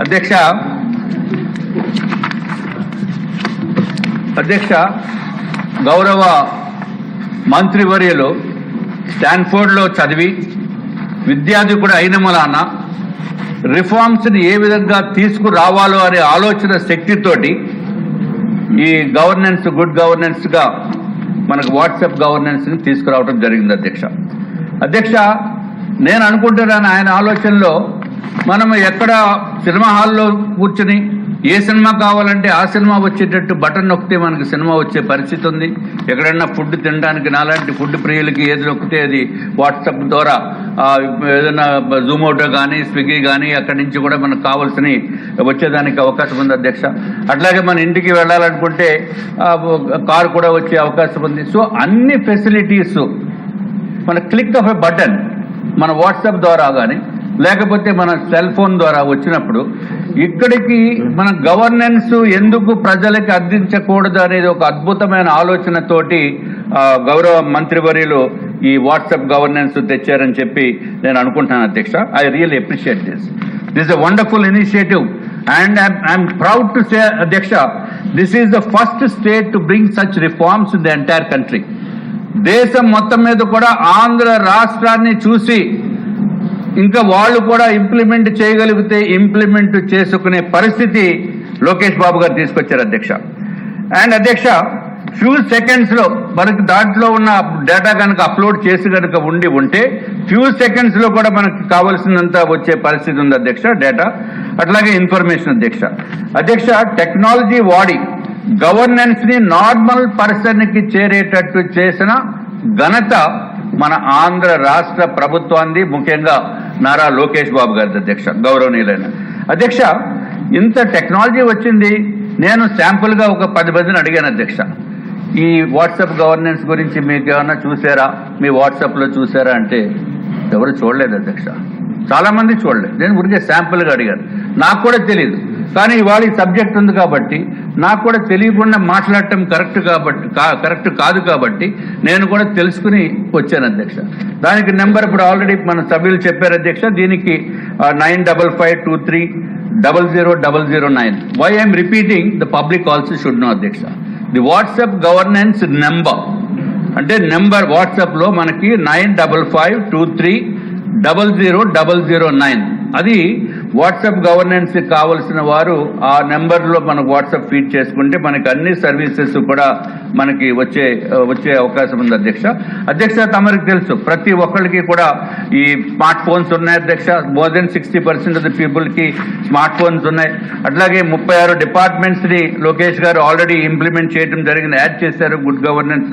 అధ్యక్ష. అధ్యక్ష గౌరవ మంత్రివర్యులు స్టాన్ఫోర్డ్లో చదివి విద్యార్థి కూడా అయిన మూలాన రిఫార్మ్స్ని ఏ విధంగా తీసుకురావాలో అనే ఆలోచన శక్తితోటి ఈ గవర్నెన్స్ గుడ్ గవర్నెన్స్గా మనకు వాట్సాప్ గవర్నెన్స్ని తీసుకురావడం జరిగింది అధ్యక్ష. అధ్యక్ష నేను అనుకుంటున్నాను ఆయన ఆలోచనలో మనం ఎక్కడ సినిమా హాల్లో కూర్చుని ఏ సినిమా కావాలంటే ఆ సినిమా వచ్చేటట్టు బటన్ నొక్కితే మనకి సినిమా వచ్చే పరిస్థితి ఉంది. ఎక్కడన్నా ఫుడ్ తినడానికి నాలాంటి ఫుడ్ ప్రియులకి ఏది నొక్కితే అది వాట్సాప్ ద్వారా ఏదైనా జూమోటో కానీ స్విగ్గీ కానీ అక్కడి నుంచి కూడా మనకు కావాల్సినవి వచ్చేదానికి అవకాశం ఉంది అధ్యక్ష. అట్లాగే మన ఇంటికి వెళ్ళాలనుకుంటే కారు కూడా వచ్చే అవకాశం ఉంది. సో అన్ని ఫెసిలిటీస్ మన క్లిక్ ఆఫ్ ఎ బటన్ మన వాట్సాప్ ద్వారా కానీ లేకపోతే మన సెల్ ఫోన్ ద్వారా వచ్చినప్పుడు ఇక్కడికి మన గవర్నెన్స్ ఎందుకు ప్రజలకి అందించకూడదు అనేది ఒక అద్భుతమైన ఆలోచనతోటి గౌరవ మంత్రివర్యులు ఈ వాట్సాప్ గవర్నెన్స్ తెచ్చారని చెప్పి నేను అనుకుంటున్నాను అధ్యక్ష. I really appreciate this. This a wonderful initiative and I'm proud to say అధ్యక్ష this is the first state to bring such reforms in the entire country. దేశం మొత్తం మీద కూడా ఆంధ్ర రాష్ట్రాన్ని చూసి ఇంకా వాళ్ళు కూడా ఇంప్లిమెంట్ చేయగలిగితే ఇంప్లిమెంట్ చేసుకునే పరిస్థితి లోకేష్ బాబు గారు తీసుకొచ్చారు అధ్యక్ష. అండ్ అధ్యక్ష ఫ్యూ సెకండ్స్లో మనకి దాంట్లో ఉన్న డేటా కనుక అప్లోడ్ చేసి కనుక ఉండి ఉంటే ఫ్యూ సెకండ్స్లో కూడా మనకి కావాల్సినంత వచ్చే పరిస్థితి ఉంది అధ్యక్ష డేటా. అట్లాగే ఇన్ఫర్మేషన్ అధ్యక్ష. అధ్యక్ష టెక్నాలజీ వాడి గవర్నెన్స్ని నార్మల్ పర్సన్కి చేరేటట్టు చేసిన ఘనత మన ఆంధ్ర రాష్ట్ర ప్రభుత్వాన్ని ముఖ్యంగా నారా లోకేష్ బాబు గారి అధ్యక్ష గౌరవనీయులైన అధ్యక్ష ఇంత టెక్నాలజీ వచ్చింది. నేను శాంపుల్గా ఒక పది మందిని అడిగాను అధ్యక్ష. ఈ వాట్సాప్ గవర్నెన్స్ గురించి మీకు ఏమన్నా చూసారా? మీ వాట్సాప్లో చూసారా అంటే ఎవరు చూడలేదు అధ్యక్ష. చాలా మంది చూడలేదు. నేను ఊరికే శాంపుల్గా అడిగాను. నాకు కూడా తెలియదు కానీ ఇవాళ ఈ సబ్జెక్ట్ ఉంది కాబట్టి నాకు కూడా తెలియకుండా మాట్లాడటం కరెక్ట్ కాబట్టి కరెక్ట్ కాదు కాబట్టి నేను కూడా తెలుసుకుని వచ్చాను అధ్యక్ష. దానికి నెంబర్ ఇప్పుడు ఆల్రెడీ మన సభ్యులు చెప్పారు అధ్యక్ష దీనికి nine double five two three double zero double zero nine. Why I'm repeating the public also should know అధ్యక్ష. ది వాట్సాప్ గవర్నెన్స్ నెంబర్ అంటే నెంబర్ వాట్సాప్లో మనకి nine double five two three double zero double zero nine. అది WhatsApp governance కావలసిన వారు ఆ నెంబర్లో మనకు వాట్సాప్ ఫీడ్ చేసుకుంటే మనకి అన్ని సర్వీసెస్ కూడా మనకి వచ్చే వచ్చే అవకాశం ఉంది అధ్యక్ష. అధ్యక్ష తమరికి తెలుసు ప్రతి ఒక్కరికి కూడా ఈ స్మార్ట్ ఫోన్స్ ఉన్నాయి అధ్యక్ష. More than sixty percent of the పీపుల్కి స్మార్ట్ ఫోన్స్ ఉన్నాయి. అట్లాగే ముప్పై ఆరు డిపార్ట్మెంట్స్ని లోకేష్ గారు ఆల్రెడీ ఇంప్లిమెంట్ చేయడం జరిగింది. యాడ్ చేశారు గుడ్ గవర్నెన్స్